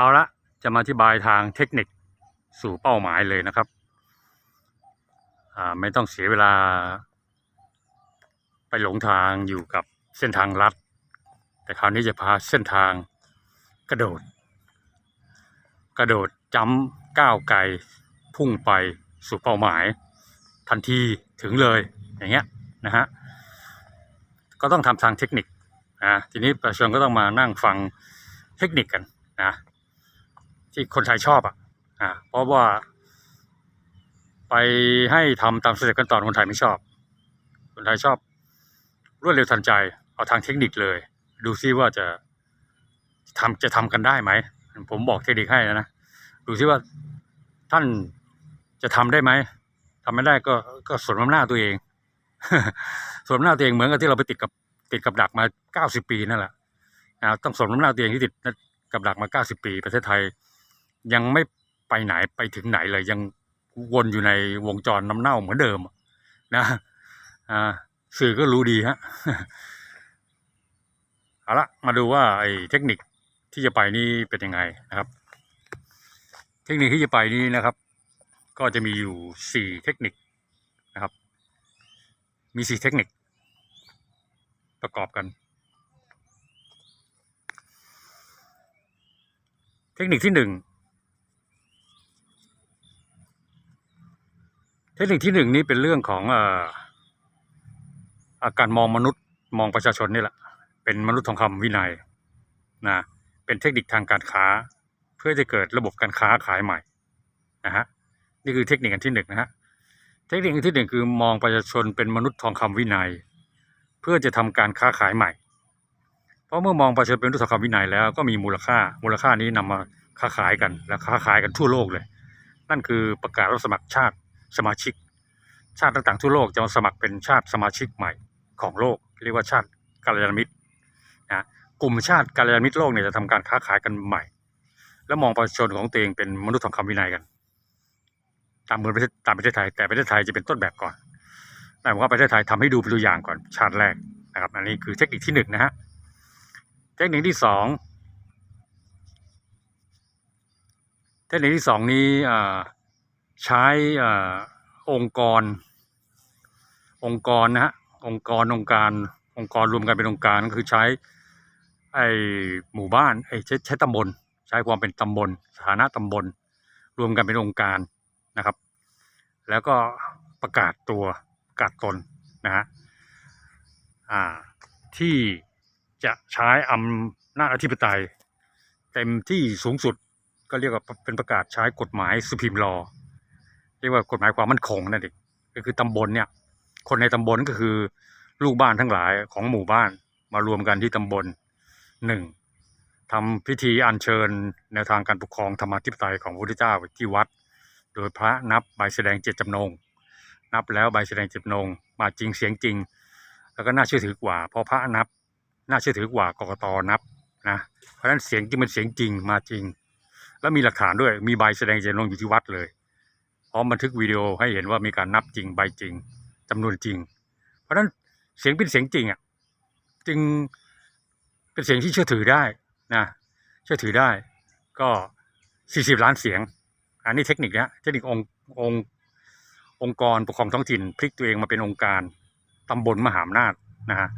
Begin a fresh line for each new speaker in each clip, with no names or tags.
เอาละจะมาอธิบายทางเทคนิคสู่เป้าหมายเลยนะครับอ่าไม่ต้องเสียเวลา ไปหลงทางอยู่กับเส้นทางลัด แต่คราวนี้จะพาเส้นทางกระโดด กระโดดจ้ำก้าวไกลพุ่งไปสู่เป้าหมาย ทันทีถึงเลยอย่างเงี้ยนะฮะก็ต้องทำทางเทคนิคนะทีนี้ประชาชนก็ต้องมานั่งฟังเทคนิคกันนะ ที่คนไทยชอบอะอ่าเพราะว่า ไปให้ทำตามสเต็ปขั้นตอนคนไทยไม่ชอบ คนไทยชอบ รวดเร็วทันใจ เอาทางเทคนิคเลย ดูซิว่าจะทำจะทำกันได้ไหม ผมบอกเทคนิคให้แล้วนะดูซิว่าท่านจะทำได้ไหมทำไม่ได้ก็ก็สวมน้ำหน้าตัวเองสวมน้ำหน้าตัวเองเหมือนกับที่เราไปติดกับติดกับดักมาเก้าสิบปีนั่นแหละนะต้องสวมน้ำหน้าตัวเองที่ติดกับดักมาเก้าสิบปี ประเทศไทย ยังไม่ไปไหนไปถึงไหนเลย ยังวนอยู่ในวงจรน้ำเน่าเหมือนเดิม นะอ่าสื่อก็รู้ดีฮะเอาละมาดูว่าไอ้เทคนิคที่จะไปนี่เป็นยังไงนะครับ เทคนิคที่จะไปนี้นะครับ ก็จะมีอยู่สี่เทคนิคนะครับ มีสี่เทคนิค ประกอบกัน เทคนิคที่หนึ่ง เทคนิคที่หนึ่งนี้เป็นเรื่องของอาการมองมนุษย์มองประชาชนนี่แหละ เป็นมนุษย์ทองคำวินัยนะเป็นเทคนิคทางการค้า เพื่อจะเกิดระบบการค้าขายใหม่นะฮะนี่คือเทคนิคอันที่หนึ่งนะฮะเทคนิคที่หนึ่งคือมองประชาชนเป็นมนุษย์ทองคำวินัย เพื่อจะทำการค้าขายใหม่ เพราะเมื่อมองประชาชนเป็นมนุษย์ทองคำวินัยแล้วก็มีมูลค่า มูลค่านี้นำมาค้าขายกันและค้าขายกันทั่วโลกเลย นั่นคือประกาศรับสมัครชาติ สมาชิก ชาติต่างๆทั่วโลกจะมาสมัครเป็นชาติสมาชิกใหม่ของโลก เรียกว่าชาติกัลยาณมิตรนะกลุ่มชาติกัลยาณมิตรโลกเนี่ยจะทำการค้าขายกันใหม่ แล้วมองประชาชนของตัวเองเป็นมนุษย์ทองคำวินัยกัน ตามเหมือนประเทศตามประเทศไทย แต่ประเทศไทยจะเป็นต้นแบบก่อนหมายความว่าประเทศไทยทำให้ดูเป็นตัวอย่างก่อนชาติแรกนะครับ อันนี้คือเทคนิคที่หนึ่งนะฮะเทคนิคที่สองเทคนิคที่สองนี้อ่า ใช้อองค์กร องค์กรนะฮะองค์กรองค์การองค์กรรวมกันเป็นองค์การก็คือใช้ไอหมู่บ้านไอใช้ใช้ตำบล ใช้ความเป็นตำบลสถานะตำบล รวมกันเป็นองค์การนะครับ แล้วก็ประกาศตัวประกาศตนนะฮะอ่าที่จะใช้อำนาจอธิปไตย เต็มที่สูงสุดก็เรียกว่าเป็นประกาศใช้กฎหมายสุพิมลอ เรียกว่ากฎหมายความมั่นคงนั่นเองก็คือตำบลเนี่ย คนในตำบลก็คือลูกบ้านทั้งหลายของหมู่บ้านมารวมกันที่ตำบลหนึ่งทำพิธีอัญเชิญแนวทางการปกครองธรรมาธิปไตยของพระพุทธเจ้าที่วัด โดยพระนับใบแสดงเจตจำนง นับแล้วใบแสดงเจตจำนงมาจริงเสียงจริง แล้วก็น่าเชื่อถือกว่าเพราะพระนับ น่าเชื่อถือกว่ากกตนับนะเพราะฉะนั้นเสียงจริงเป็นเสียงจริงมาจริง แล้วมีหลักฐานด้วยมีใบแสดงเจตจำนงอยู่ที่วัดเลย พร้อมบันทึกวิดีโอให้เห็นว่ามีการนับจริงใบจริงจำนวนจริง เพราะฉะนั้นเสียงเป็นเสียงจริงอะจึงเป็นเสียงที่เชื่อถือได้นะเชื่อถือได้ก็สี่สิบล้านเสียง อันนี้เทคนิคนะเทคนิคองค์องค์องค์กรปกครองท้องถิ่นพลิกตัวเองมาเป็นองค์การตำบลมหาอำนาจนะฮะ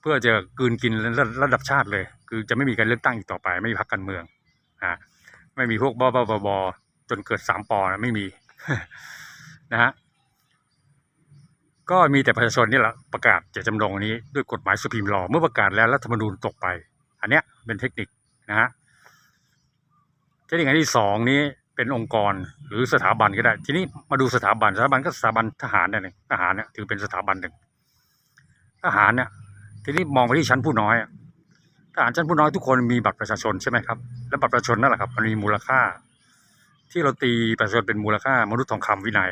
เพื่อจะกืนกินระระดับชาติเลย คือจะไม่มีการเลือกตั้งอีกต่อไป ไม่มีพรรคการเมืองอ่าไม่มีพวกบ้าบ้าบอจนเกิดสามปอนะไม่มี นะฮะก็มีแต่ประชาชนนี่แหละประกาศจตจำนงนี้ด้วยกฎหมายสุพิมลอเมื่อประกาศแล้วรัฐธรรมนูญตกไป อันเนี้ยเป็นเทคนิคนะฮะเทคนิคอันที่สองนี้เป็นองค์กรหรือสถาบันก็ได้ ทีนี้มาดูสถาบันสถาบันก็สถาบันทหารนั่นเองทหารเนี่ยถือเป็นสถาบันหนึ่งทหารเนี่ยทีนี้มองไปที่ชั้นผู้น้อยทหารชั้นผู้น้อยทุกคนมีบัตรประชาชนใช่ไหมครับและบัตรประชาชนนั่นแหละครับมันมีมูลค่า ที่เราตีประชาชนเป็นมูลค่ามนุษย์ทองคำวินัย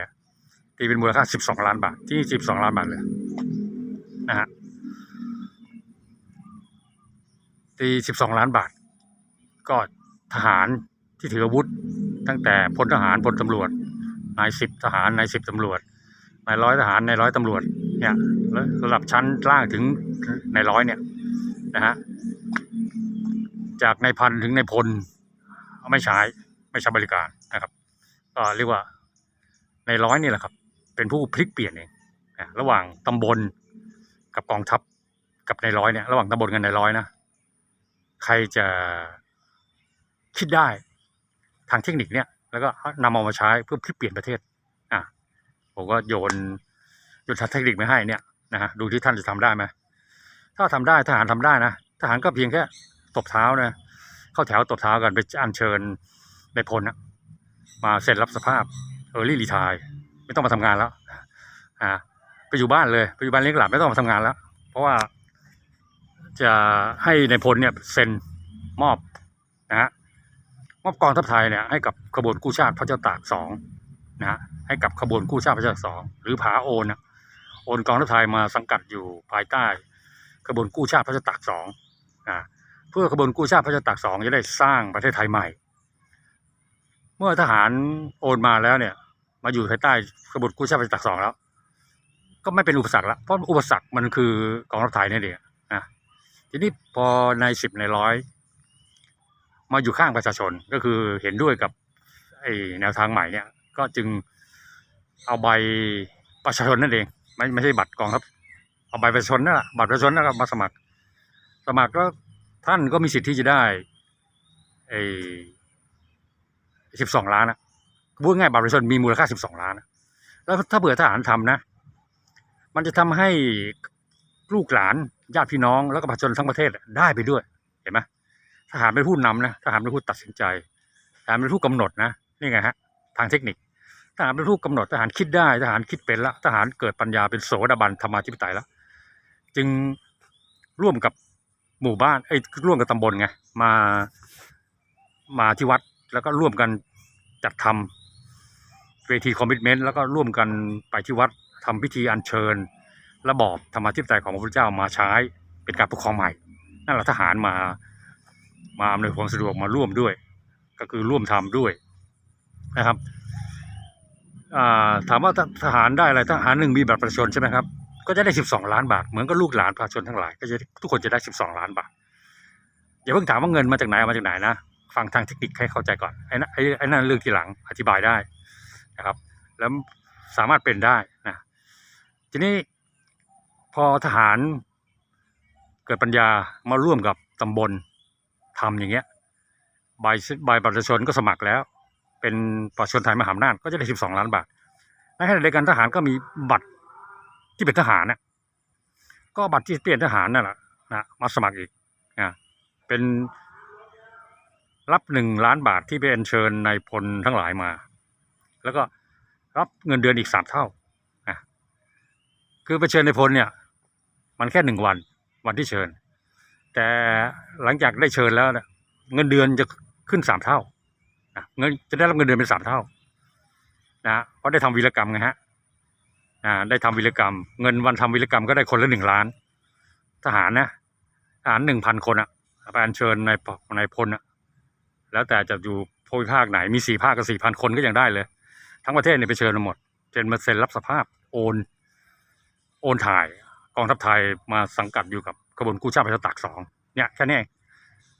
ตีเป็นมูลค่า 12 ล้านบาท ที่ 12 ล้านบาทเลยนะฮะตี 12 ล้านบาท ก็ทหารที่ถืออาวุธ ตั้งแต่พลทหารพลตำรวจนายสิบทหารนายสิบตำรวจนายร้อยทหารนายร้อยตำรวจเนี่ยแล้วระดับชั้นล่างถึงนายร้อยเนี่ยนะฮะจากนายพันถึงนายพลไม่ใช้ไม่ใช้บริการ เรียกว่าในร้อยนี่แหละครับ เป็นผู้พลิกเปลี่ยนเองระหว่างตำบลกับกองทัพกับในร้อยเนี่ย ระหว่างตำบลกับในร้อยนะใครจะคิดได้ทางเทคนิคเนี่ย แล้วก็นำเอามาใช้เพื่อพลิกเปลี่ยนประเทศ อะผมก็โยนโยนทางเทคนิคมาให้เนี่ยนะฮะดูที่ท่านจะทำได้ไหมถ้าทำได้ทหารทำได้นะทหารก็เพียงแค่ตบเท้านะเข้าแถวตบเท้ากันไปอัญเชิญในพลนะ มาเซ็นรับสภาพเออรี่รีทายไม่ต้องมาทำงานแล้วอ่าไปอยู่บ้านเลยไปอยู่บ้านเลี้ยงหลานไม่ต้องมาทำงานแล้ว เพราะว่าจะให้ในพลเนี่ยเซ็นมอบนะฮะมอบกองทัพไทยเนี่ยให้กับขบวนกู้ชาติพระเจ้าตากสองนะฮะให้กับขบวนกู้ชาติพระเจ้าตากสองหรือผาโอนนะโอนกองทัพไทยมาสังกัดอยู่ภายใต้ขบวนกู้ชาติพระเจ้าตากสองอ่าเพื่อขบวนกู้ชาติพระเจ้าตากสองจะได้สร้างประเทศไทยใหม่ เมื่อทหารโอนมาแล้วเนี่ย มาอยู่ภายใต้ขบวนกู้ชาติพระเจ้าตากสองแล้ว ก็ไม่เป็นอุปสรรคละเพราะอุปสรรคมันคือกองทัพไทยนี่เองนะทีนี้พอในสิบในร้อยมาอยู่ข้างประชาชนก็คือเห็นด้วยกับไอ้แนวทางใหม่เนี่ย ก็จึงเอาใบประชาชนนั่นเอง ไม่ไม่ใช่บัตรกองทัพเอาใบประชาชนนั่นแหละบัตรประชาชนนั่นแหละมาสมัคร สมัครก็ท่านก็มีสิทธิ์ที่จะได้ไอ้ สิบสองล้านนะพูดง่ายบัตรประชาชนมีมูลค่าสิบสองล้านนะแล้วถ้าเผื่อทหารทำนะ มันจะทำให้ลูกหลานญาติพี่น้องแล้วก็ประชาชนทั้งประเทศได้ไปด้วยเห็นไหมทหารเป็นผู้นำนะทหารเป็นผู้ตัดสินใจทหารเป็นผู้กำหนดนะนี่ไงฮะทางเทคนิคทหารเป็นผู้กำหนดทหารคิดได้ทหารคิดเป็นละทหารเกิดปัญญาเป็นโสดาบันธรรมาธิปไตยแล้วจึงร่วมกับหมู่บ้านเอ้ร่วมกับตำบลไงมามาที่วัด แล้วก็ร่วมกันจัดทำเวทีคอมมิชเมนต์แล้วก็ร่วมกันไปที่วัดทำพิธีอัญเชิญ ระบอบธรรมาธิปไตยของพระพุทธเจ้ามาใช้เป็นการปกครองใหม่ นั่นแหละทหารมามาอำนวยความสะดวกมาร่วมด้วย ก็คือร่วมทำด้วยนะครับถามว่าทหารได้อะไรทหารหนึ่งมีบัตรประชาชนใช่ไหมครับก็จะได้สิบสองล้านบาทเหมือนกับลูกหลานประชาชนทั้งหลายก็จะทุกคนจะได้สิบสองล้านบาทอย่าเพิ่งถามว่าเงินมาจากไหนมาจากไหนนะ ฟังทางเทคนิคให้เข้าใจก่อนไอ้นั่นไอ้นั่นเรื่องทีหลังอธิบายได้นะครับ แล้วสามารถเป็นได้นะทีนี้พอทหารเกิดปัญญามาร่วมกับตำบลทำอย่างเงี้ยใบใบบัตรประชาชนก็สมัครแล้ว เป็นประชาชนไทยมหาอำนาจก็จะได้สิบสองล้านบาทในขณะเดียวกันทหารก็มีบัตรที่เป็นทหารนะก็บัตรที่เปลี่ยนทหารนั่นแหละนะมาสมัครอีกนะเป็น รับหนึ่งล้านบาทที่ไปอัญเชิญนายพลทั้งหลายมา แล้วก็รับเงินเดือนอีกสามเท่านะคือไปเชิญนายพลเนี่ย มันแค่หนึ่งวัน วันที่เชิญ แต่หลังจากได้เชิญแล้วเงินเดือนจะขึ้นสามเท่าเงินจะได้รับเงินเดือนเป็นสามเท่านะเพราะได้ทำวีรกรรมไงฮะอ่าได้ทำวีรกรรม เงินวันทำวีรกรรมก็ได้คนละหนึ่งล้าน ทหารนะทหารหนึ่งพันคนอะไปอัญเชิญในในพลอะ แล้วแต่จะอยู่ภูมิภาคไหนมีสี่ภาคก็สี่พันคนก็ยังได้เลย ทั้งประเทศเนี่ยไปเชิญมาหมดเชิญมาเซ็นรับสภาพโอนโอนถ่ายกองทัพไทยมาสังกัดอยู่กับกระบวนกู้ชาติประชาตากสองเนี่ยแค่นี้เอง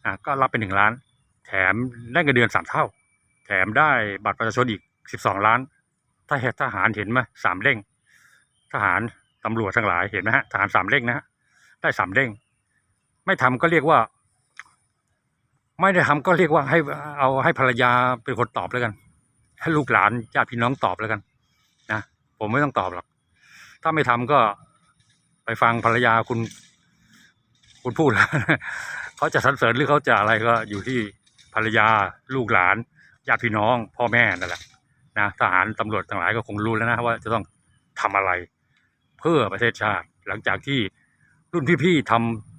อ่าก็รับเป็นหนึ่งล้าน แถมได้เงินเดือนสามเท่า แถมได้บัตรประชาชนอีกสิบสองล้าน ถ้าเหตุทหารเห็นไหมสามเด้งทหารตำรวจทั้งหลายเห็นไหมฮะทหารสามเด้งนะฮะได้สามเด้งไม่ทำก็เรียกว่า ไม่ได้ทำก็เรียกว่าให้เอาให้ภรรยาเป็นคนตอบแล้วกัน ให้ลูกหลานญาติพี่น้องตอบแล้วกันนะผมไม่ต้องตอบหรอกถ้าไม่ทำก็ไปฟังภรรยาคุณ คุณพูดแล้วเขาจะสรรเสริญหรือเขาจะอะไรก็อยู่ที่ภรรยาลูกหลานญาติพี่น้อง พ่อแม่นั่นแหละนะทหารตำรวจทั้งหลายก็คงรู้แล้วนะว่าจะต้องทำอะไร เพื่อประเทศชาติ หลังจากที่รุ่นพี่ๆทำ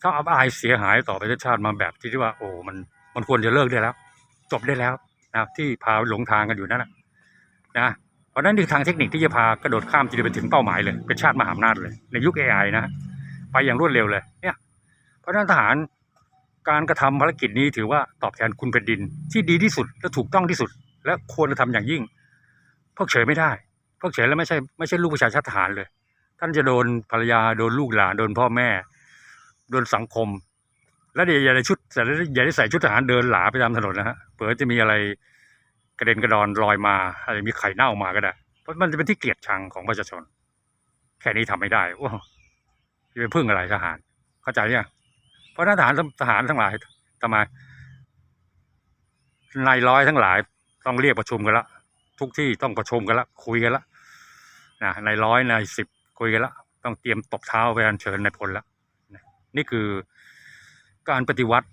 เขาอับอายเสียหายต่อประเทศชาติมาแบบที่ว่า โอ้มันมันควรจะเลิกได้แล้ว จบได้แล้วนะที่พาหลงทางกันอยู่นั่นนะนะเพราะนั้นนี่คือทางเทคนิคที่จะพากระโดดข้ามจะไปถึงเป้าหมายเลย เป็นชาติมหาอำนาจเลย ในยุค AI นะไปอย่างรวดเร็วเลยเนี่ยเพราะนั้นทหารการกระทำภารกิจนี้ถือว่าตอบแทนคุณแผ่นดิน ที่ดีที่สุดและถูกต้องที่สุด และควรจะทำอย่างยิ่งเพิกเฉยไม่ได้เพิกเฉยแล้วไม่ใช่ไม่ใช่ลูกประชาชาติทหารเลย ท่านจะโดนภรรยาโดนลูกหลานโดนพ่อแม่ โดนสังคม แล้วเดี๋ยวอย่าได้ชุดแต่อย่าได้ใส่ชุดทหารเดินหลาไปตามถนนนะฮะเผื่อจะมีอะไรกระเด็นกระดอนลอยมาอะไรมีไข่เน่ามาก็ได้ เพราะมันจะเป็นที่เกลียดชังของประชาชน แค่นี้ทำไม่ได้โอ้จะไปพึ่งอะไรทหาร เข้าใจยังเพราะนั้นทหารทหารทั้งหลายทำไมนายร้อยทั้งหลายต้องเรียกประชุมกันละทุกที่ต้องประชุมกันละคุยกันละนะนายร้อยนายสิบคุยกันละต้องเตรียมตบเท้าไปอัญเชิญนายพลละ นี่คือการปฏิวัติ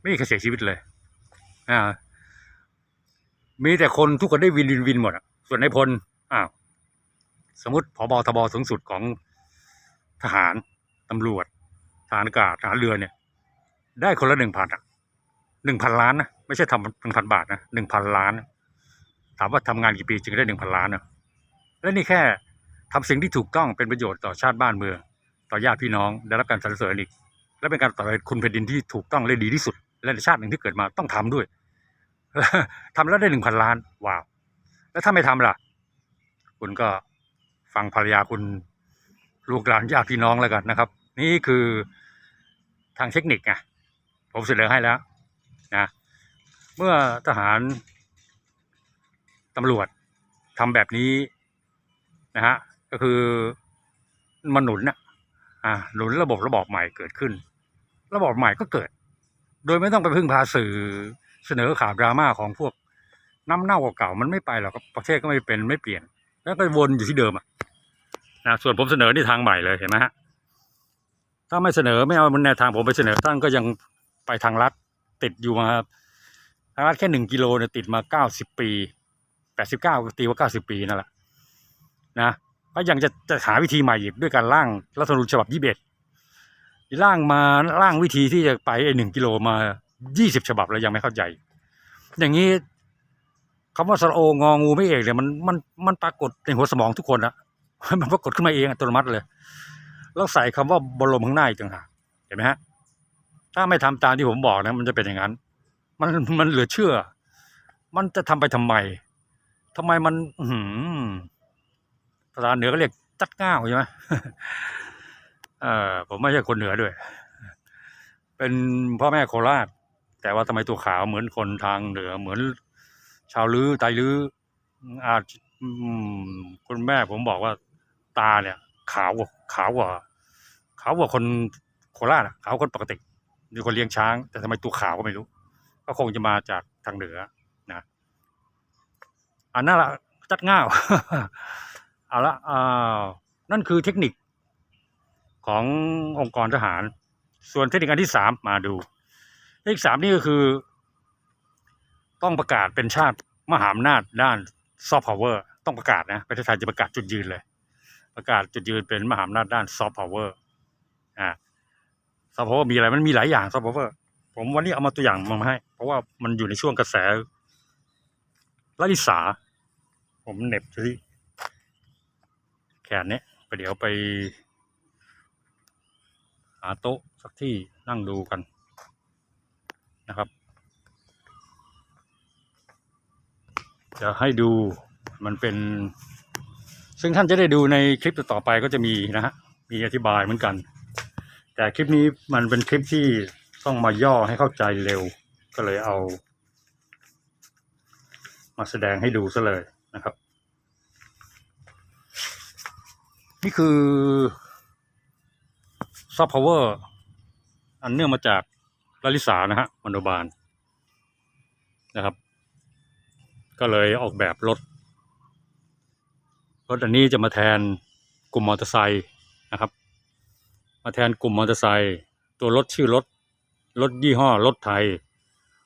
ไม่มีใครเสียชีวิตเลยอ่ามีแต่คนทุกคนได้วินวินวินหมดอะส่วนนายพลอ้าวสมมติผบทบสูงสุดของทหารตำรวจทหารอากาศทหารเรือเนี่ย ได้คนละหนึ่งพันอะหนึ่งพันล้านนะไม่ใช่ทำหนึ่งพันบาทนะหนึ่งพันล้าน ถามว่าทำงานกี่ปีจึงได้หนึ่งพันล้านนะและนี่แค่ทำสิ่งที่ถูกต้องเป็นประโยชน์ต่อชาติบ้านเมือง ต่อญาติพี่น้องได้รับการสรรเสริญอีก และเป็นการตอบแทนคุณแผ่นดินที่ถูกต้องและดีที่สุด และในชาติหนึ่งที่เกิดมาต้องทำด้วยทำแล้วได้หนึ่งพันล้านว้าวแล้วถ้าไม่ทำล่ะ คุณก็ฟังภรรยาคุณลูกหลานญาติพี่น้องแล้วกันนะครับ นี่คือทางเทคนิคไงผมเสนอให้แล้วนะเมื่อทหารตำรวจทำแบบนี้นะฮะก็คือมันหนุนนะ อ่าหนุนระบบระบอบใหม่เกิดขึ้น ระบบใหม่ก็เกิด โดยไม่ต้องไปพึ่งพาสื่อเสนอข่าวดราม่าของพวกน้ำเน่าเก่าๆมันไม่ไปหรอกประเทศก็ไม่เป็นไม่เปลี่ยน แล้วก็วนอยู่ที่เดิมอะนะส่วนผมเสนอนี่ทางใหม่เลยเห็นไหมฮะถ้าไม่เสนอไม่เอามันแนวทางผมไปเสนอท่านก็ยังไปทางลัดติดอยู่มาทางลัดแค่หนึ่งกิโลเนี่ยติดมาเก้าสิบปีแปดสิบเก้าตีว่าเก้าสิบปีนั่นแหละนะ ก็ยังจะจะหาวิธีใหม่อีกด้วยการร่างรัฐธรรมนูญฉบับยี่สิบเอ็ดร่างมาร่างวิธีที่จะไปไอหนึ่งกิโลมายี่สิบฉบับแล้วยังไม่เข้าใจ อย่างนี้คำว่าสระโององูไม่เอกเนี่ยมันมันมันปรากฏในหัวสมองทุกคนอะมันปรากฏขึ้นมาเองอัตโนมัติเลยแล้วใส่คำว่าบรมข้างหน้าอีกต่างหากเห็นไหมฮะ ถ้าไม่ทำตามที่ผมบอกนะ มันจะเป็นอย่างนั้น มันมันเหลือเชื่อ มันจะทำไปทำไมทำไมมัน อื ภาษาเหนือก็เรียกจัดก้าวใช่ไหมเออผมไม่ใช่คนเหนือด้วย เป็นพ่อแม่โคราช แต่ว่าทำไมตัวขาวเหมือนคนทางเหนือเหมือน ชาวลือไตลืออาจคุณแม่ผมบอกว่าตาเนี่ย ขาวกว่าขาวกว่าขาวกว่าคนโคราชขาวคนปกติมีคนเลี้ยงช้าง แต่ทำไมตัวขาวก็ไม่รู้ ก็คงจะมาจากทางเหนือนะอันนั่นละจัดง่าว เอาละอ่านั่นคือเทคนิคขององค์กรทหาร ส่วนเทคนิคอันที่สามมาดูเทคนิคสามนี่ก็คือ ต้องประกาศเป็นชาติมหาอำนาจด้านซอฟต์พาวเวอร์ต้องประกาศนะประเทศไทยจะประกาศจุดยืนเลย ประกาศจุดยืนเป็นมหาอำนาจด้านซอฟต์พาวเวอร์อ่าซอฟต์พาวเวอร์มีอะไรมันมีหลายอย่างซอฟต์พาวเวอร์ผมวันนี้เอามาตัวอย่างมาให้ เพราะว่ามันอยู่ในช่วงกระแสลลิสา ผมเน็บที่ แขนเนี้ยไปเดี๋ยวไป หาโต๊ะสักที่นั่งดูกันนะครับ จะให้ดูมันเป็น ซึ่งท่านจะได้ดูในคลิปต่อไปก็จะมีนะฮะมีอธิบายเหมือนกัน แต่คลิปนี้มันเป็นคลิปที่ต้องมาย่อให้เข้าใจเร็ว ก็เลยเอา มาแสดงให้ดูซะเลยนะครับ นี่คือซอฟต์พาวเวอร์อันเนื่องมาจากลลิสานะฮะมโนบาลนะครับ ก็เลยออกแบบรถ รถอันนี้จะมาแทนกลุ่มมอเตอร์ไซค์นะครับ มาแทนกลุ่มมอเตอร์ไซค์ตัวรถชื่อรถรถยี่ห้อรถไทย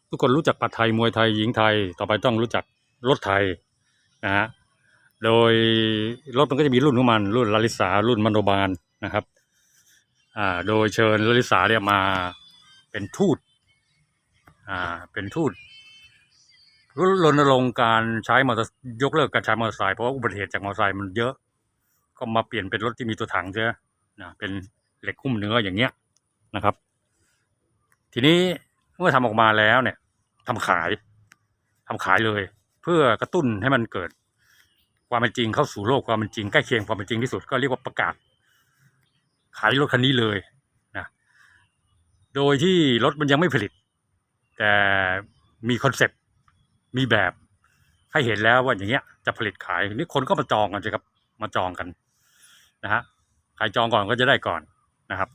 ทุกคนรู้จักปัดไทยมวยไทยหญิงไทย ต่อไปต้องรู้จักรถไทยนะฮะ โดยรถมันก็จะมีรุ่นของมัน รุ่นลาลิสารุ่นมโนบาลนะครับอ่าโดยเชิญลาลิสาเนี่ยมาเป็นทูตอ่าเป็นทูตรณรงค์การใช้มอเตอร์ยกเลิกการใช้มอเตอร์ไซค์เพราะว่าอุบัติเหตุจากมอเตอร์ไซค์มันเยอะ ก็มาเปลี่ยนเป็นรถที่มีตัวถังเสียนะเป็นเหล็กหุ้มเนื้ออย่างเงี้ยนะครับ ทีนี้เมื่อทำออกมาแล้วเนี่ยทำขายทำขายเลย เพื่อกระตุ้นให้มันเกิด ความเป็นจริงเข้าสู่โลกความเป็นจริงใกล้เคียงความเป็นจริงที่สุดก็เรียกว่าประกาศ ขายรถคันนี้เลยนะโดยที่รถมันยังไม่ผลิต แต่มีคอนเซปต์มีแบบให้เห็นแล้วว่าอย่างเงี้ยจะผลิตขายนี่คนก็มาจองกันสิครับมาจองกันนะฮะใครจองก่อนก็จะได้ก่อนนะครับ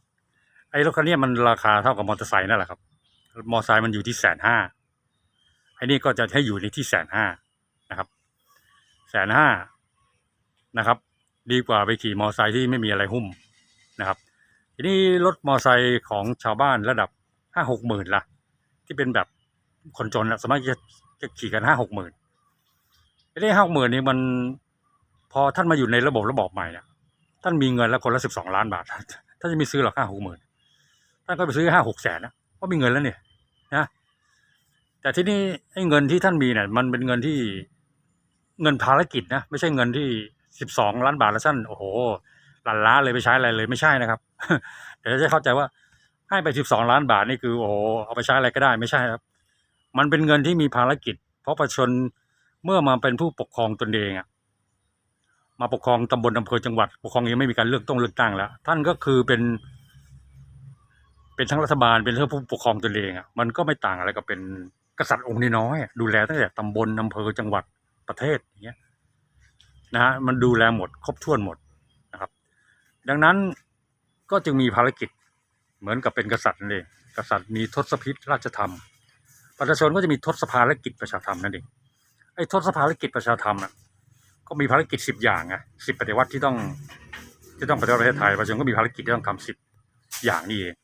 ไอ้รถคันนี้มันราคาเท่ากับมอเตอร์ไซค์นั่นแหละครับ มอเตอร์ไซค์มันอยู่ที่แสนห้าไอ้นี่ก็จะให้อยู่ในที่แสนห้า สนห้านะครับ ดีกว่าไปขี่มอไซค์ที่ไม่มีอะไรหุ้มนะครับ ทีนี้รถมอไซค์ของชาวบ้านระดับห้าหกหมื่นล่ะที่เป็นแบบคนจนสามารถจะจะขี่กันห้าหกหมื่นไอ้ห้าหกหมื่นนี่มันพอท่านมาอยู่ในระบบระบอบใหม่เนี่ยท่านมีเงินแล้วคนละสิบสองล้านบาทท่านจะม่ซื้อหรอกห้าหกหมื่นท่านก็ไปซื้อห้าหกแสนนะเพราะมีเงินแล้วเนี่ยนะแต่ที่นี่ไอ้เงินที่ท่านมีเนี่ยมันเป็นเงินที่ เงินภารกิจนะไม่ใช่เงินที่สิบสองล้านบาทแล้วท่านโอ้โหหลันล้าเลยไปใช้อะไรเลยไม่ใช่นะครับ เดี๋ยวจะเข้าใจว่าให้ไปสิบสองล้านบาทนี่คือโอ้โหเอาไปใช้อะไรก็ได้ไม่ใช่ครับ มันเป็นเงินที่มีภารกิจ เพราะประชาชนเมื่อมาเป็นผู้ปกครองตนเองอะมาปกครองตำบลอำเภอจังหวัด ปกครองยังไม่มีการเลือกต้องเลือกตั้งแล้ว ท่านก็คือเป็น เป็นทั้งรัฐบาลเป็นทั้งผู้ปกครองตนเองอะมันก็ไม่ต่างอะไรกับเป็นกษัตริย์องค์น้อยดูแลตั้งแต่ตำบลอำเภอจังหวัด ประเทศอย่างเงี้ยนะฮะมันดูแลหมดครบถ้วนหมดนะครับ ดังนั้นก็จึงมีภารกิจเหมือนกับเป็นกษัตริย์นั่นเองกษัตริย์มีทศพิธราชธรรม ประชาชนก็จะมีทศภารกิจประชาธรรมนั่นเองไอ้ทศภารกิจประชาธรรมน่ะก็มีภารกิจสิบอย่างไงสิบปฏิวัติที่ต้องที่ต้องปฏิวัติประเทศไทยประชาชนก็มีภารกิจที่ต้องทำสิบอย่างนี่เอง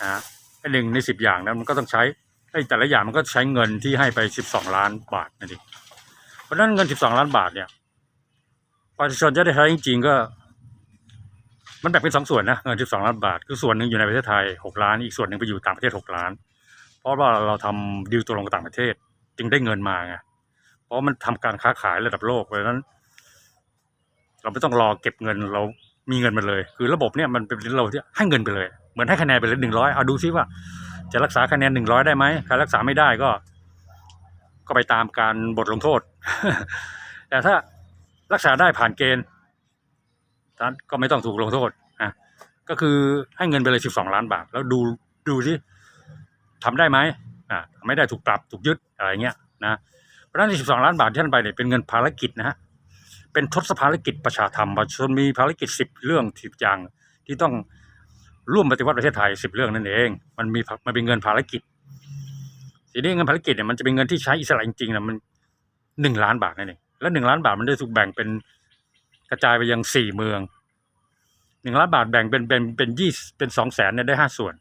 นะฮะไอ้หนึ่งในสิบอย่างนั้นมันก็ต้องใช้ไอ้แต่ละอย่างมันก็ใช้เงินที่ให้ไปสิบสองล้านบาทนั่นเอง ราะนั้นเงินสิบสองล้านบาทเนี่ยประชาชนจะได้ใช้จริงๆก็ มันแบ่งเป็นสองส่วนนะเงินสิบสองล้านบาท คือส่วนหนึ่งอยู่ในประเทศไทยหกล้าน อีกส่วนหนึ่งไปอยู่ต่างประเทศหกล้าน เพราะว่าเราทำดีลตัวลงกับต่างประเทศ จึงได้เงินมาไงเพราะมันทำการค้าขายระดับโลกเพราะฉะนั้น เราไม่ต้องรอเก็บเงินเรามีเงินมาเลย คือระบบเนี่ยมันเป็นเราที่ให้เงินไปเลย เหมือนให้คะแนนไปเลยหนึ่งร้อยเอาดูซิว่า จะรักษาคะแนนหนึ่งร้อยได้ไหมใครรักษาไม่ได้ก็ ก็ไปตามการบทลงโทษ แต่ถ้ารักษาได้ผ่านเกณฑ์ท่านก็ไม่ต้องถูกลงโทษอะก็คือให้เงินไปเลยสิบสองล้านบาท แล้วดูดูซิทำได้ไหมอ่าไม่ได้ถูกปรับถูกยึดอะไรเงี้ยนะเพราะฉะนั้นสิบสองล้านบาทที่ท่านไปเนี่ยเป็นเงินภารกิจนะฮะเป็นทศภารกิจประชาธรรมประชาชนมีภารกิจสิบเรื่องสิบอย่างที่ต้องร่วมปฏิวัติประเทศไทยสิบเรื่องนั่นเอง มันมีมันเป็นเงินภารกิจ ทีนี้เงินภารกิจเนี่ยมันจะเป็นเงินที่ใช้อิสระจริงๆนะมันหนึ่งล้านบาทนั่นเองแล้วหนึ่งล้านบาทมันได้ถูกแบ่งเป็นกระจายไปยังสี่เมืองหนึ่งล้านบาทแบ่งเป็นเป็นเป็นยี่เป็นสองแสนเนี่ยได้ห้าส่วน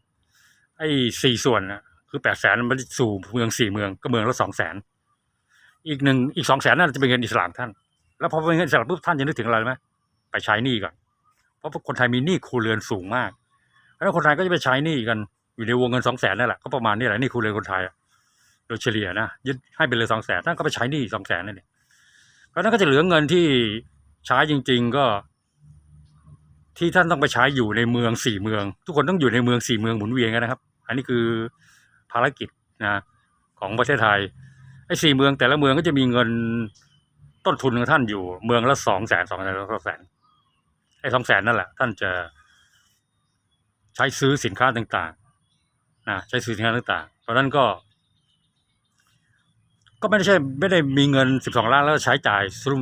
ไอ้สี่ส่วนนะคือแปดแสนมันสู่เมืองสี่เมืองก็เมืองละสองแสนอีกหนึ่งอีกสองแสนนั่นจะเป็นเงินอิสระของท่าน แล้วพอเป็นเงินอิสระปุ๊บท่านจะนึกถึงอะไรไหมไปใช้หนี้ก่อนเพราะคนไทยมีหนี้ครัวเรือนสูงมาก แล้วคนไทยก็จะไปใช้หนี้กันอยู่ในวงเงินสองแสนนั่นแหละก็ประมาณนี้แหละหนี่ครัวเรือนคนไทยอะ ดยเฉลี่ยนะยึดให้ไปเลยสองแสนท่านก็ไปใช้หนี้สองแสนนั่นเองเพราะนั้นก็จะเหลือเงินที่ใช้จริง ๆก็ ที่ท่านต้องไปใช้อยู่ในเมืองสี่เมือง ทุกคนต้องอยู่ในเมืองสี่เมืองหมุนเวียนกันนะครับ อันนี้คือภารกิจนะของประเทศไทยไอ้สี่เมืองแต่ละเมืองก็จะมีเงินต้นทุนของท่านอยู่เมืองละสองแสนสองแสนสองแสนไอ้สองแสนนั่นแหละ ท่านจะใช้ซื้อสินค้าต่างๆนะใช้ซื้อสินค้าต่างๆ เพราะฉะนั้นก็ ก็ไม่ได้ใช่ไม่ได้มีเงินสิบสองล้านแล้วใช้จ่ายซุ่ม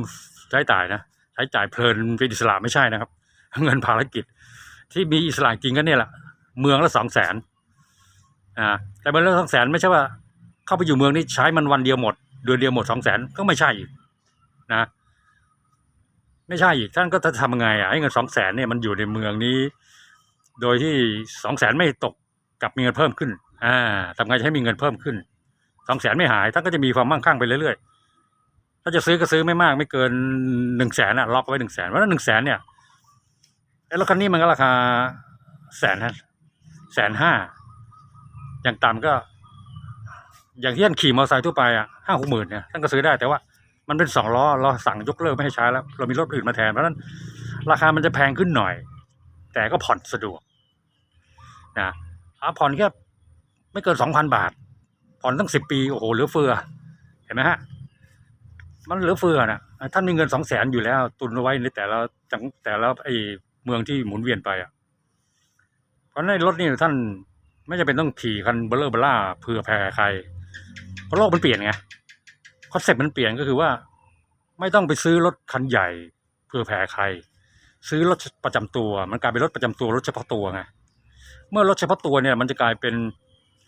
ใช้จ่ายนะใช้จ่ายเพลินเป็นอิสระไม่ใช่นะครับ เงินภารกิจ ที่มีอิสระจริงก็เนี่ยแหละเมืองละสองแสนอ่าแต่เมืองละสองแสนไม่ใช่ว่า เข้าไปอยู่เมืองนี้ใช้มันวันเดียวหมด เดือนเดียวหมดสองแสนก็ไม่ใช่อีกนะ ไม่ใช่อีกท่านก็จะทำยังไงอะให้เงินสองแสนเนี่ยมันอยู่ในเมืองนี้ โดยที่สองแสนไม่ตกกลับมีเงินเพิ่มขึ้น อ่าทำไงจะให้มีเงินเพิ่มขึ้น สองแสนไม่หายท่านก็จะมีความมั่งคั่งไปเรื่อยๆถ้าจะซื้อก็ซื้อไม่มาก ไม่เกินหนึ่งแสนอะล็อกไว้หนึ่งแสนเพราะนั้นหนึ่งแสนเนี่ยไอ้รถคันนี้มันก็ราคาแสนฮะแสนห้าอย่างต่ำก็ อย่างที่ท่านขี่มอเตอร์ไซค์ทั่วไปอะห้าหกหมื่นเนี่ยท่านก็ซื้อได้แต่ว่ามันเป็นสองล้อเราสั่งยกเลิกไม่ให้ใช้แล้ว เรามีรถอื่นมาแทนเพราะนั้น ราคามันจะแพงขึ้นหน่อย แต่ก็ผ่อนสะดวกนะผ่อนแค่ไม่เกินสองพันบาท ผ่อนตั้งสิบปีโอ้โหเหลือเฟือ เห็นไหมฮะ มันเหลือเฟือนะท่านมีเงินสองแสนอยู่แล้ว ตุนเอาไว้ในแต่ละจังแต่ละไอ้เมืองที่หมุนเวียนไปอะ เพราะในรถนี่ท่านไม่จำเป็นต้องขี่คันเบลเลอร์เบล่าเพื่อแผ่ใคร เพราะโลกมันเปลี่ยนไงคอนเซ็ปต์มันเปลี่ยนก็คือว่า ไม่ต้องไปซื้อรถคันใหญ่เพื่อแผ่ใคร ซื้อรถประจำตัว มันกลายเป็นรถประจำตัวรถเฉพาะตัวไงเมื่อรถเฉพาะตัวเนี่ย มันจะกลายเป็น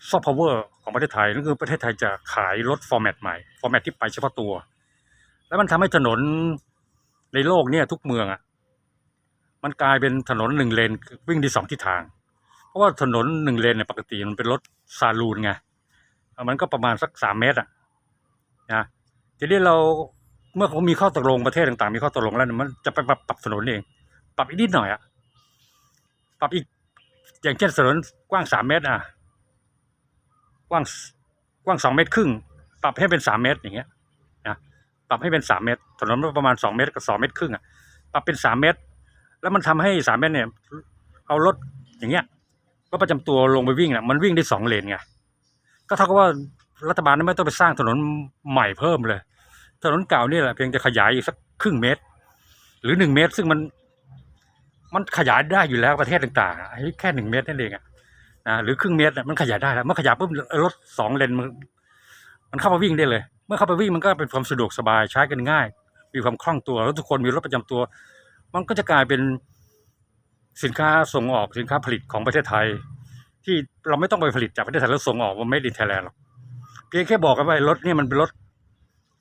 ซอฟต์พาวเวอร์ของประเทศไทยนั่นคือประเทศไทยจะขายรถฟอร์แมตใหม่ ฟอร์แมตที่ไปเฉพาะตัว แล้วมันทำให้ถนนในโลกเนี่ยทุกเมืองอะมันกลายเป็นถนนหนึ่งเลนวิ่งได้สองทิศทาง เพราะว่าถนนหนึ่งเลนเนี่ยปกติมันเป็นรถซาลูนไงมันก็ประมาณสักสามเมตรอะนะทีนี้เราเมื่อเขามีข้อตกลงประเทศต่างๆ มีข้อตกลงแล้วมันจะไปปรับปรับถนนเอง ปรับอีกนิดหน่อยอะปรับอีกอย่างเช่นถนนกว้างสามเมตรอะ กว้างกว้างสองเมตรครึ่งปรับให้เป็นสามเมตรอย่างเงี้ยนะปรับให้เป็นสามเมตรถนนประมาณสองเมตรกับสองเมตรครึ่งอะปรับเป็นสามเมตร แล้วมันทำให้สามเมตรเนี่ยเอารถอย่างเงี้ยรถประจำตัวลงไปวิ่งอะมันวิ่งได้สองเลนไงก็เท่ากับว่ารัฐบาลไม่ต้องไปสร้างถนนใหม่เพิ่มเลย ถนนเก่านี่แหละเพียงจะขยายอีกสักครึ่งเมตร หรือหนึ่งเมตร ซึ่งมันมันขยายได้อยู่แล้วประเทศต่างๆไอ้แค่หนึ่งเมตรนั่นเองอะ นะหรือครึ่งเมตรมันขยายได้แล้วเมื่อขยายปุ๊บรถสองเลนมันมันเข้ามาวิ่งได้เลย เมื่อเข้าไปวิ่งมันก็เป็นความสะดวกสบายใช้กันง่าย มีความคล่องตัวแล้วทุกคนมีรถประจำตัว มันก็จะกลายเป็นสินค้าส่งออกสินค้าผลิตของประเทศไทย ที่เราไม่ต้องไปผลิตจากประเทศไทยแล้วส่งออกมาไม่ดินไทยแลนด์หรอกเพียงแค่บอกกันว่ารถนี่มันเป็นรถ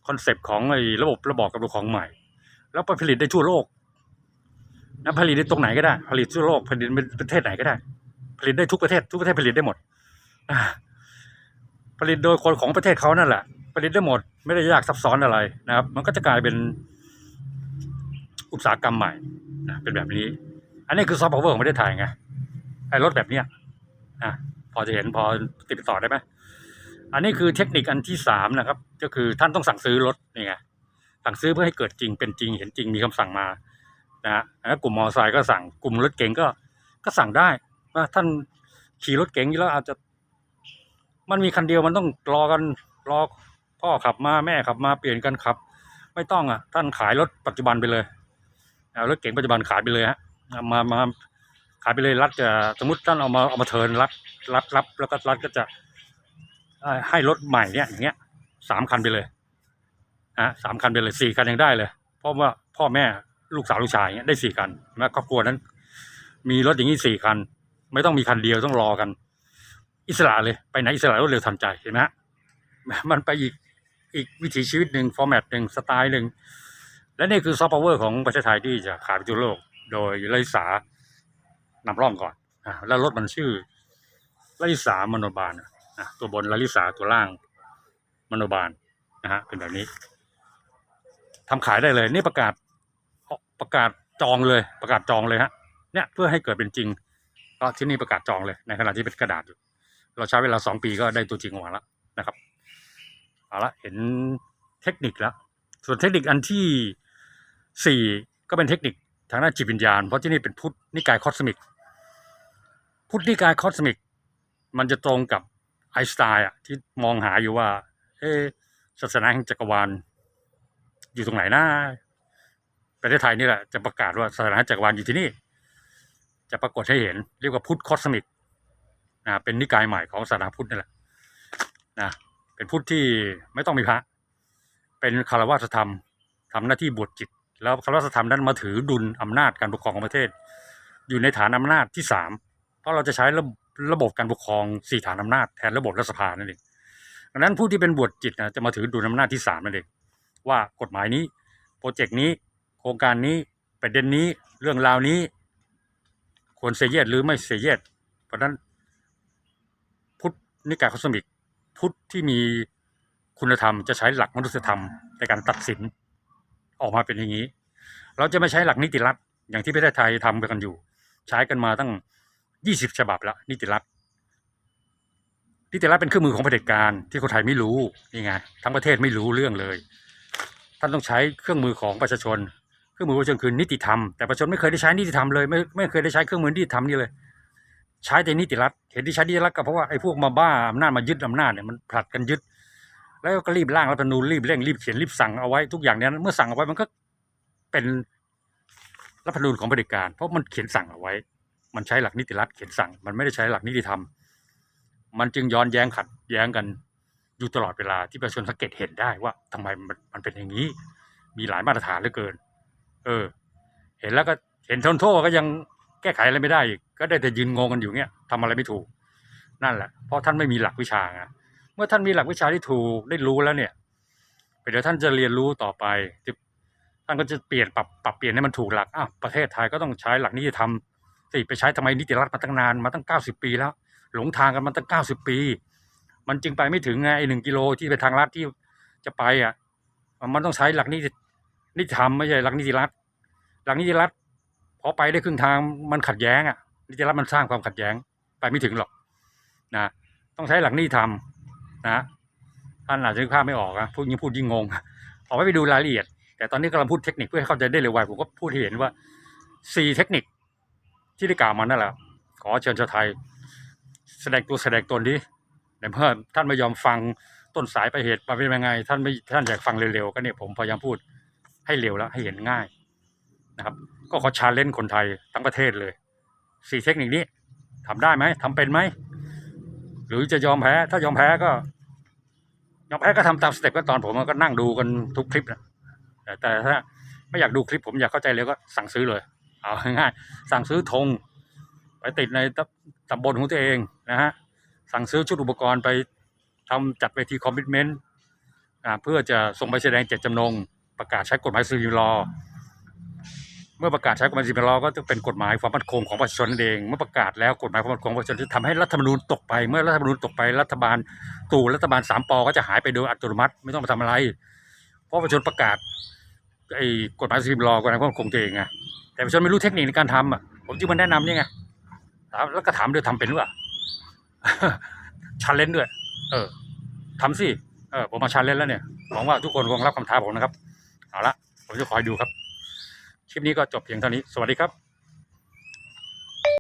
คอนเซปต์ของไอ้ระบบระบอกกับของใหม่ แล้วไปผลิตได้ทั่วโลกนะผลิตได้ตรงไหนก็ได้ ผลิตทั่วโลกผลิตเป็นประเทศไหนก็ได้ ผลิตได้ทุกประเทศ ทุกประเทศผลิตได้หมดผลิตโดยคนของประเทศเขานั่นแหละ ผลิตได้หมด ไม่ได้ยากซับซ้อนอะไรนะครับ มันก็จะกลายเป็นอุตสาหกรรมใหม่นะเป็นแบบนี้ อันนี้คือซอฟต์พาวเวอร์ของประเทศไทยไงไอ้รถแบบเนี้ยอะพอจะเห็นพอติดต่อได้ไหมอันนี้คือเทคนิคอันที่สามนะครับ ก็คือท่านต้องสั่งซื้อรถนี่ไงสั่งซื้อเพื่อให้เกิดจริงเป็นจริงเห็นจริงมีคำสั่งมานะฮะกลุ่มมอเตอร์ไซค์ก็สั่งกลุ่มรถเก๋งก็ก็สั่งได้ ว่าท่านขี่รถเก๋งอยู่แล้วอาจจะ มันมีคันเดียวมันต้องรอกันรอพ่อขับมาแม่ขับมาเปลี่ยนกันขับ ไม่ต้องอะ ท่านขายรถปัจจุบันไปเลยเอารถเก๋งปัจจุบันขายไปเลยฮะมามาขายไปเลยรัฐจะสมมติท่านเอามาเอามาเทินรัฐรัฐรับแล้วก็รัฐก็จะให้รถใหม่เนี่ยอย่างเงี้ยสามคันไปเลยฮะสามคันไปเลยสี่คันยังได้เลย เพราะว่าพ่อแม่ลูกสาวลูกชายเงี้ยได้สี่คันแม่ครอบครัวนั้น มีรถอย่างนี้สี่คัน ไม่ต้องมีคันเดียวต้องรอกัน อิสระเลยไปไหนอิสระรวดเร็วทันใจเห็นไหมฮะมันไปอีกอีกวิถีชีวิตหนึ่งฟอร์แมตหนึ่งสไตล์หนึ่งและนี่คือซอฟต์พาวเวอร์ของประเทศไทยที่จะขายไปทั่วโลก โดยลลิสานำร่องก่อนอ่าแล้วรถมันชื่อลลิสามโนบาลอะตัวบนลลิสาตัวล่างมโนบาลนะฮะเป็นแบบนี้ทำขายได้เลย นี่ประกาศประกาศจองเลย ประกาศจองเลยฮะเนี่ยเพื่อให้เกิดเป็นจริง ก็ที่นี่ประกาศจองเลยในขณะที่เป็นกระดาษอยู่เราใช้เวลาสองปีก็ได้ตัวจริงออกมาแล้วนะครับเอาละเห็นเทคนิคแล้วส่วนเทคนิคอันที่สี่ก็เป็นเทคนิคทางด้านจิตวิญญาณ เพราะที่นี่เป็นพุทธนิกายคอสมิก พุทธนิกายคอสมิก มันจะตรงกับไอน์สไตน์อะที่มองหาอยู่ว่า เอศาสนาแห่งจักรวาล อยู่ตรงไหนนะประเทศไทยนี่แหละจะประกาศว่าศาสนาจักรวาลอยู่ที่นี่ จะปรากฏให้เห็นเรียกว่าพุทธคอสมิกนะเป็นนิกายใหม่ของศาสนาพุทธนี่แหละนะเป็นพุทธที่ไม่ต้องมีพระ เป็นคารวะธรรมทำหน้าที่บวชจิต แล้วคารวะธรรมนั้นมาถือดุลอำนาจการปกครองของประเทศ อยู่ในฐานอำนาจที่สามเพราะเราจะใช้ระบบระบบการปกครองสี่ฐานอำนาจแทนระบบรัฐสภานั่นเองดังนั้นผู้ที่เป็นบวชจิตนะจะมาถือดุลอำนาจที่สามนั่นเองว่ากฎหมายนี้ โปรเจกต์นี้ โครงการนี้ประเด็นนี้เรื่องราวนี้ ควรเซเยสหรือไม่เซเยสเพราะนั้นพุทธนิกายคอสมิก พุทธที่มีคุณธรรมจะใช้หลักมนุษยธรรมในการตัดสินออกมาเป็นอย่างนี้ เราจะไม่ใช้หลักนิติรัฐอย่างที่ประเทศไทยทำกันอยู่ ใช้กันมาตั้งยี่สิบฉบับแล้วนิติรัฐนิติรัฐเป็นเครื่องมือของเผด็จการที่คนไทยไม่รู้นี่ไงทั้งประเทศไม่รู้เรื่องเลย ท่านต้องใช้เครื่องมือของประชาชน รื่องมือประชาชนคือนิติธรรมแต่ประชาชนไม่เคยได้ใช้นิติธรรมเลยไม่ไม่เคยได้ใช้เครื่องมือนิติธรรมนี่เลย ใช้แต่นิติรัฐเห็นที่ใช้นิติรัฐก็เพราะว่าไอ้พวกมาบ้าอำนาจมายึดอำนาจเนี่ยมันผลัดกันยึด แล้วก็รีบร่างรัฐธรรมนูญรีบเร่งรีบเขียนรีบสั่งเอาไว้ทุกอย่างเนี้ยเมื่อสั่งเอาไว้มันก็เป็นรัฐธรรมนูญของเผด็จการ เพราะมันเขียนสั่งเอาไว้ มันใช้หลักนิติรัฐเขียนสั่ง มันไม่ได้ใช้หลักนิติธรรม มันจึงย้อนแย้งขัดแย้งกันอยู่ตลอดเวลาที่ประชาชนสังเกตเห็นได้ว่าทำไมมันมันเป็นอย่างนี้ มีหลายมาตรฐานเหลือเกิน เออ เห็นแล้วก็เห็นทนโทษก็ยังแก้ไขอะไรไม่ได้อีกก็ได้แต่ยืนงงกันอยู่เงี้ยทำอะไรไม่ถูก นั่นแหละ เพราะท่านไม่มีหลักวิชาไงเมื่อท่านมีหลักวิชาที่ถูกได้รู้แล้วเนี่ยเดี๋ยวท่านจะเรียนรู้ต่อไปท่านก็จะเปลี่ยนปรับปรับเปลี่ยนให้มันถูกหลักอ้าวประเทศไทยก็ต้องใช้หลักนิติธรรมสิไปใช้ทำไมนิติรัฐมาตั้งนานมาตั้งเก้าสิบปีแล้ว หลงทางกันมาตั้งเก้าสิบปี มันจึงไปไม่ถึงไงไอหนึ่งกิโลที่ไปทางลัดที่จะไปอะ มันต้องใช้หลักนิติ นิติธรรมไม่ใช่หลักนิติรัฐหลักนิติรัฐพอไปได้ครึ่งทางมันขัดแย้งอะ นิติรัฐมันสร้างความขัดแย้งไปไม่ถึงหรอกนะต้องใช้หลักนิติธรรมนะท่านอาจจะนึกภาพไม่ออกนะพูดยิ่งพูดยิ่งงงขอไว้ไปดูรายละเอียด แต่ตอนนี้กำลังพูดเทคนิคเพื่อให้เข้าใจได้เร็วไวผมก็พูดให้เห็นว่าสี่เทคนิคที่ได้กล่าวมานั่นแหละขอเชิญชาวไทย แสดงตัวแสดงตนดิแต่เมื่อท่านไม่ยอมฟังต้นสายไปลายเหตุมาเป็นยังไง ท่านไม่ท่านอยากฟังเร็วๆก็เนี่ยผมพยายามพูด ให้เร็วแล้วให้เห็นง่ายนะครับ ก็ขอชาเลนจ์คนไทยทั้งประเทศเลยสี่เทคนิคนี้ทำได้ไหมทำเป็นไหมหรือจะยอมแพ้ ถ้ายอมแพ้ก็ ยอมแพ้ก็ทำตามสเต็ปขั้นตอนผมก็นั่งดูกันทุกคลิปนะแต่ถ้าไม่อยากดูคลิปผมอยากเข้าใจเร็วก็สั่งซื้อเลย เอาง่ายสั่งซื้อธงไปติดในตำตำบลของตัวเองนะฮะสั่งซื้อชุดอุปกรณ์ไปทำจัดเวทีคอมมิชเมนต์เพื่อจะส่งไปแสดงเจตจำนง ประกาศใช้กฎหมายซีวิลลอเมื่อประกาศใช้กฎหมายซีวิลลอก็จะเป็นกฎหมายความมั่นคงของประชาชนเอง เมื่อประกาศแล้วกฎหมายความมั่นคงของประชาชนจะทำให้รัฐธรรมนูญตกไป เมื่อรัฐธรรมนูญตกไปรัฐบาลตู่รัฐบาลสามปอก็จะหายไปโดยอัตโนมัติไม่ต้องมาทำอะไร เพราะประชาชนประกาศไอ้กฎหมายซีวิลลอกฎหมายความมั่นคงตัวเองไงแต่ประชาชนไม่รู้เทคนิคในการทำอะผมจึงมาแนะนำนี่ไงถามแล้วก็ถามด้วยทำเป็นหรือเปล่าชาเลนด้วย เออทำสิ เออ ผมมาชาเลนแล้วเนี่ย หวังว่าทุกคนคงรับคำท้าผมนะครับ เอาละผมจะคอยดูครับ คลิปนี้ก็จบเพียงเท่านี้ สวัสดีครับ